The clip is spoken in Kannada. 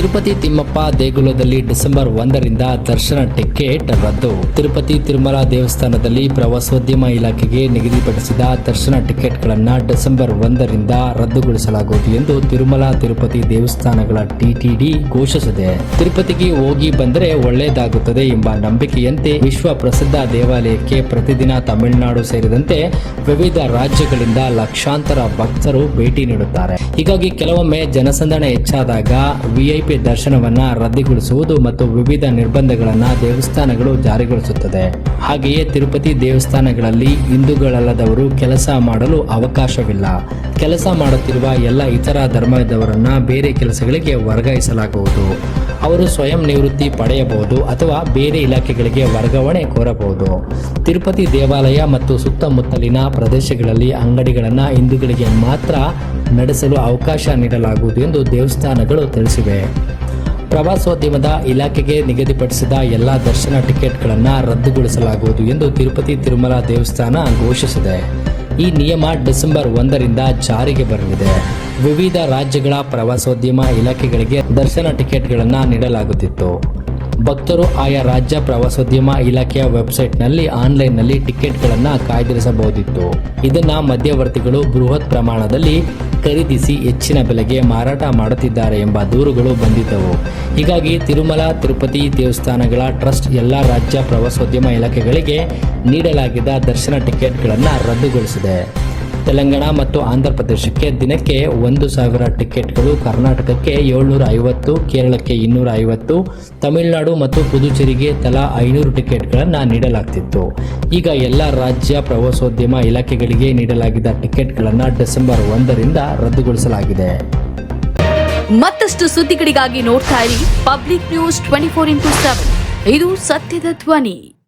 ತಿರುಪತಿ ತಿಮ್ಮಪ್ಪ ದೇಗುಲದಲ್ಲಿ ಡಿಸೆಂಬರ್ ಒಂದರಿಂದ ದರ್ಶನ ಟಿಕೆಟ್ ರದ್ದು. ತಿರುಪತಿ ತಿರುಮಲ ದೇವಸ್ಥಾನದಲ್ಲಿ ಪ್ರವಾಸೋದ್ಯಮ ಇಲಾಖೆಗೆ ನಿಗದಿಪಡಿಸಿದ ದರ್ಶನ ಟಿಕೆಟ್ಗಳನ್ನು ಡಿಸೆಂಬರ್ ಒಂದರಿಂದ ರದ್ದುಗೊಳಿಸಲಾಗುವುದು ಎಂದು ತಿರುಮಲ ತಿರುಪತಿ ದೇವಸ್ಥಾನಗಳ ಟಿಟಿಡಿ ಘೋಷಿಸಿದೆ. ತಿರುಪತಿಗೆ ಹೋಗಿ ಬಂದರೆ ಒಳ್ಳೆಯದಾಗುತ್ತದೆ ಎಂಬ ನಂಬಿಕೆಯಂತೆ ವಿಶ್ವ ಪ್ರಸಿದ್ಧ ದೇವಾಲಯಕ್ಕೆ ಪ್ರತಿದಿನ ತಮಿಳುನಾಡು ಸೇರಿದಂತೆ ವಿವಿಧ ರಾಜ್ಯಗಳಿಂದ ಲಕ್ಷಾಂತರ ಭಕ್ತರು ಭೇಟಿ ನೀಡುತ್ತಾರೆ. ಹೀಗಾಗಿ ಕೆಲವೊಮ್ಮೆ ಜನಸಂದಣಿ ಹೆಚ್ಚಾದಾಗ ವಿಐಪಿ ದರ್ಶನವನ್ನ ರದ್ದುಗೊಳಿಸುವುದು ಮತ್ತು ವಿವಿಧ ನಿರ್ಬಂಧಗಳನ್ನ ದೇವಸ್ಥಾನಗಳು ಜಾರಿಗೊಳಿಸುತ್ತದೆ. ಹಾಗೆಯೇ ತಿರುಪತಿ ದೇವಸ್ಥಾನಗಳಲ್ಲಿ ಹಿಂದೂಗಳಲ್ಲದವರು ಕೆಲಸ ಮಾಡಲು ಅವಕಾಶವಿಲ್ಲ. ಕೆಲಸ ಮಾಡುತ್ತಿರುವ ಎಲ್ಲ ಇತರ ಧರ್ಮದವರನ್ನ ಬೇರೆ ಕೆಲಸಗಳಿಗೆ ವರ್ಗಾಯಿಸಲಾಗುವುದು. ಅವರು ಸ್ವಯಂ ನಿವೃತ್ತಿ ಪಡೆಯಬಹುದು ಅಥವಾ ಬೇರೆ ಇಲಾಖೆಗಳಿಗೆ ವರ್ಗಾವಣೆ ಕೋರಬಹುದು. ತಿರುಪತಿ ದೇವಾಲಯ ಮತ್ತು ಸುತ್ತಮುತ್ತಲಿನ ಪ್ರದೇಶಗಳಲ್ಲಿ ಅಂಗಡಿಗಳನ್ನು ಹಿಂದೂಗಳಿಗೆ ಮಾತ್ರ ನಡೆಸಲು ಅವಕಾಶ ನೀಡಲಾಗುವುದು ಎಂದು ದೇವಸ್ಥಾನಗಳು ತಿಳಿಸಿವೆ. ಪ್ರವಾಸೋದ್ಯಮದ ಇಲಾಖೆಗೆ ನಿಗದಿಪಡಿಸಿದ ಎಲ್ಲ ದರ್ಶನ ಟಿಕೆಟ್ಗಳನ್ನು ರದ್ದುಗೊಳಿಸಲಾಗುವುದು ಎಂದು ತಿರುಪತಿ ತಿರುಮಲ ದೇವಸ್ಥಾನ ಘೋಷಿಸಿದೆ. ಈ ನಿಯಮ ಡಿಸೆಂಬರ್ ಒಂದರಿಂದ ಜಾರಿಗೆ ಬರಲಿದೆ. ವಿವಿಧ ರಾಜ್ಯಗಳ ಪ್ರವಾಸೋದ್ಯಮ ಇಲಾಖೆಗಳಿಗೆ ದರ್ಶನ ಟಿಕೆಟ್ಗಳನ್ನು ನೀಡಲಾಗುತ್ತಿತ್ತು. ಭಕ್ತರು ಆಯಾ ರಾಜ್ಯ ಪ್ರವಾಸೋದ್ಯಮ ಇಲಾಖೆಯ ವೆಬ್ಸೈಟ್ನಲ್ಲಿ ಆನ್ಲೈನ್ನಲ್ಲಿ ಟಿಕೆಟ್ಗಳನ್ನು ಕಾಯ್ದಿರಿಸಬಹುದಿತ್ತು. ಇದನ್ನು ಮಧ್ಯವರ್ತಿಗಳು ಬೃಹತ್ ಪ್ರಮಾಣದಲ್ಲಿ ಖರೀದಿಸಿ ಹೆಚ್ಚಿನ ಬೆಲೆಗೆ ಮಾರಾಟ ಮಾಡುತ್ತಿದ್ದಾರೆ ಎಂಬ ದೂರುಗಳು ಬಂದಿದ್ದವು. ಹೀಗಾಗಿ ತಿರುಮಲ, ತಿರುಪತಿ ದೇವಸ್ಥಾನಗಳ ಟ್ರಸ್ಟ್ ಎಲ್ಲ ರಾಜ್ಯ ಪ್ರವಾಸೋದ್ಯಮ ಇಲಾಖೆಗಳಿಗೆ ನೀಡಲಾಗಿದ್ದ ದರ್ಶನ ಟಿಕೆಟ್ಗಳನ್ನು ರದ್ದುಗೊಳಿಸಿದೆ. ತೆಲಂಗಾಣ ಮತ್ತು ಆಂಧ್ರ ಪ್ರದೇಶಕ್ಕೆ ದಿನಕ್ಕೆ ಒಂದು ಸಾವಿರ ಟಿಕೆಟ್ಗಳು, ಕರ್ನಾಟಕಕ್ಕೆ ಏಳ್ನೂರ ಐವತ್ತು ಕೇರಳಕ್ಕೆ ಇನ್ನೂರ ಐವತ್ತು ತಮಿಳುನಾಡು ಮತ್ತು ಪುದುಚೇರಿಗೆ ತಲಾ ಐನೂರು ಟಿಕೆಟ್ಗಳನ್ನು ನೀಡಲಾಗ್ತಿತ್ತು. ಈಗ ಎಲ್ಲ ರಾಜ್ಯ ಪ್ರವಾಸೋದ್ಯಮ ಇಲಾಖೆಗಳಿಗೆ ನೀಡಲಾಗಿದ್ದ ಟಿಕೆಟ್ಗಳನ್ನು ಡಿಸೆಂಬರ್ ಒಂದರಿಂದ ರದ್ದುಗೊಳಿಸಲಾಗಿದೆ. ಮತ್ತಷ್ಟು ಸುದ್ದಿಗಳಿಗಾಗಿ ನೋಡ್ತಾ ಇರಿ Public News twenty four into seven. ಇದು ಸತ್ಯದ ಧ್ವನಿ.